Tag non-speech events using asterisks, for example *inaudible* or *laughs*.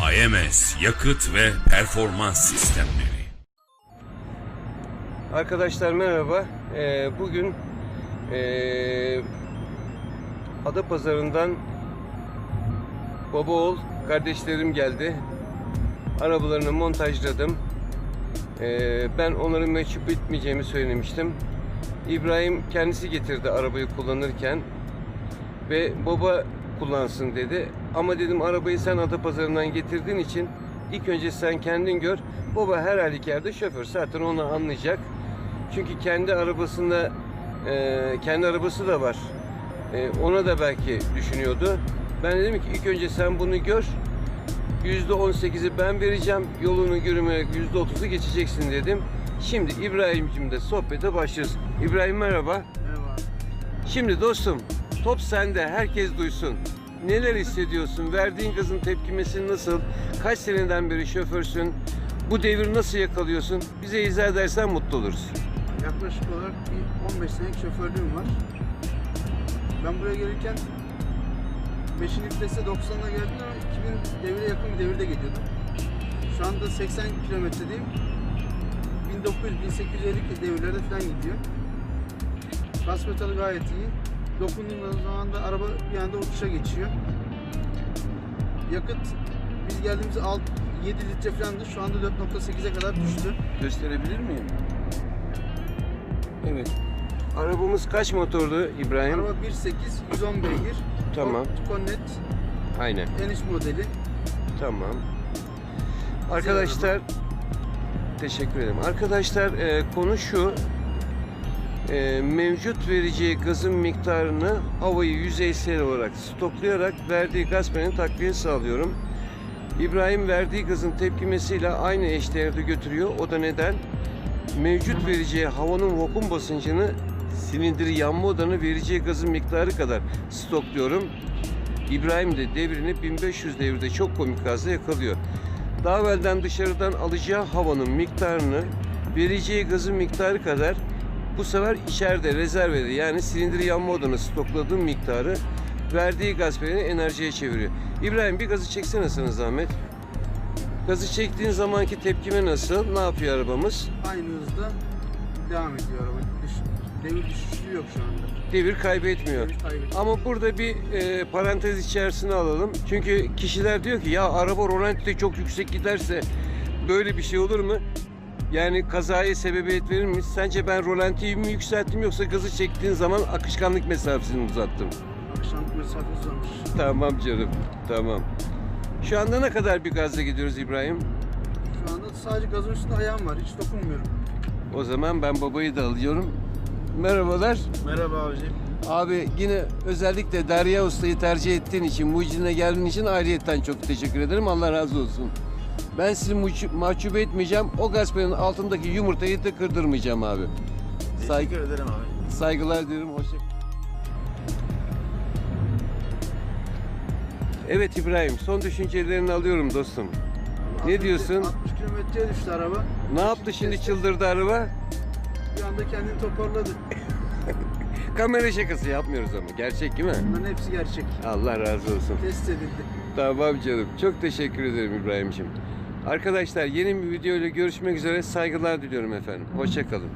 AMS Yakıt ve Performans Sistemleri Arkadaşlar merhaba. Ee, bugün ee, Adapazarı'ndan baba oğul kardeşlerim geldi. Arabalarını montajladım. Ee, ben onları meçhup etmeyeceğimi söylemiştim. İbrahim kendisi getirdi arabayı kullanırken ve baba kullansın dedi. Ama dedim arabayı sen Adapazarı'ndan getirdiğin için ilk önce sen kendin gör. Baba her halükarda şoför zaten onu anlayacak. Çünkü kendi arabasında e, kendi arabası da var. E, ona da belki düşünüyordu. Ben dedim ki ilk önce sen bunu gör. Yüzde on sekizi ben vereceğim. Yolunu yürümeyerek yüzde otuzu geçeceksin dedim. Şimdi İbrahim'cim de sohbete başlıyoruz. İbrahim merhaba. Merhaba. Şimdi dostum top sende herkes duysun. Neler hissediyorsun? Verdiğin gazın tepkimesi nasıl? Kaç seneden beri şoförsün? Bu devir nasıl yakalıyorsun? Bize izah edersen mutlu oluruz. Yaklaşık olarak bir 15 senelik şoförlüğüm var. Ben buraya gelirken 5. viteste 90'a geldim ama 2000 devire yakın bir devirde geliyordum. Şu anda 80 kilometredeyim. 1900-1850 devirlerde falan gidiyor. Bas metalı gayet iyi. Dokunduğum zaman da araba bir anda uçuşa geçiyor. Yakıt biz geldiğimizde 6, 7 litre falandı. Şu anda 4.8'e kadar düştü. Gösterebilir miyim? Evet. Arabamız kaç motorlu İbrahim? Araba 1.8 110 beygir. Tamam. Connet Aynen. N3 modeli. Tamam. Arkadaşlar teşekkür ederim. Arkadaşlar e, konu şu. E, mevcut vereceği gazın miktarını havayı yüzeysel olarak stoklayarak verdiği gaz payını takviye sağlıyorum. İbrahim verdiği gazın tepkimesiyle aynı eşdeğerde götürüyor. O da neden? Mevcut vereceği havanın vakum basıncını silindir yanma odanı vereceği gazın miktarı kadar stokluyorum. İbrahim de devrini 1500 devirde çok komik gazla yakalıyor. Daha evvelden dışarıdan alacağı havanın miktarını vereceği gazın miktarı kadar bu sefer içeride rezervede yani silindir yanma odanı stokladığım miktarı verdiği gaz payını enerjiye çeviriyor. İbrahim bir gazı çeksene sana zahmet. Gazı çektiğin zamanki tepkime nasıl? Ne yapıyor arabamız? Aynı hızda devam ediyor araba. Düş, devir düşüşü yok şu anda. Devir kaybetmiyor. Devir kaybetmiyor. Ama burada bir e, parantez içerisine alalım. Çünkü kişiler diyor ki ya araba rolantide çok yüksek giderse böyle bir şey olur mu? Yani kazaya sebebiyet verir mi? Sence ben rolantiyi mi yükselttim yoksa gazı çektiğin zaman akışkanlık mesafesini uzattım? Akşamlık mesafe uzamış. Tamam canım, tamam. Şu anda ne kadar bir gazla gidiyoruz İbrahim? Şu anda sadece gazın üstünde ayağım var. Hiç dokunmuyorum. O zaman ben babayı da alıyorum. Merhabalar. Merhaba abicim. Abi yine özellikle Derya Usta'yı tercih ettiğin için, mucizine geldiğin için ayrıyetten çok teşekkür ederim. Allah razı olsun. Ben sizi mahcup etmeyeceğim. O gazetenin altındaki yumurtayı da kırdırmayacağım abi. Saygı, Teşekkür ederim abi. saygılar dilerim. Hoşça Evet İbrahim, son düşüncelerini alıyorum dostum. Ne diyorsun? 60 kilometreye düştü araba. Ne yaptı şimdi çıldırdı araba? Bir anda kendini toparladı. *laughs* Kamera şakası yapmıyoruz ama. Gerçek değil mi? Bunların hepsi gerçek. Allah razı olsun. Test edildi. Tamam canım. Çok teşekkür ederim İbrahim'ciğim. Arkadaşlar yeni bir video ile görüşmek üzere. Saygılar diliyorum efendim. Hoşçakalın.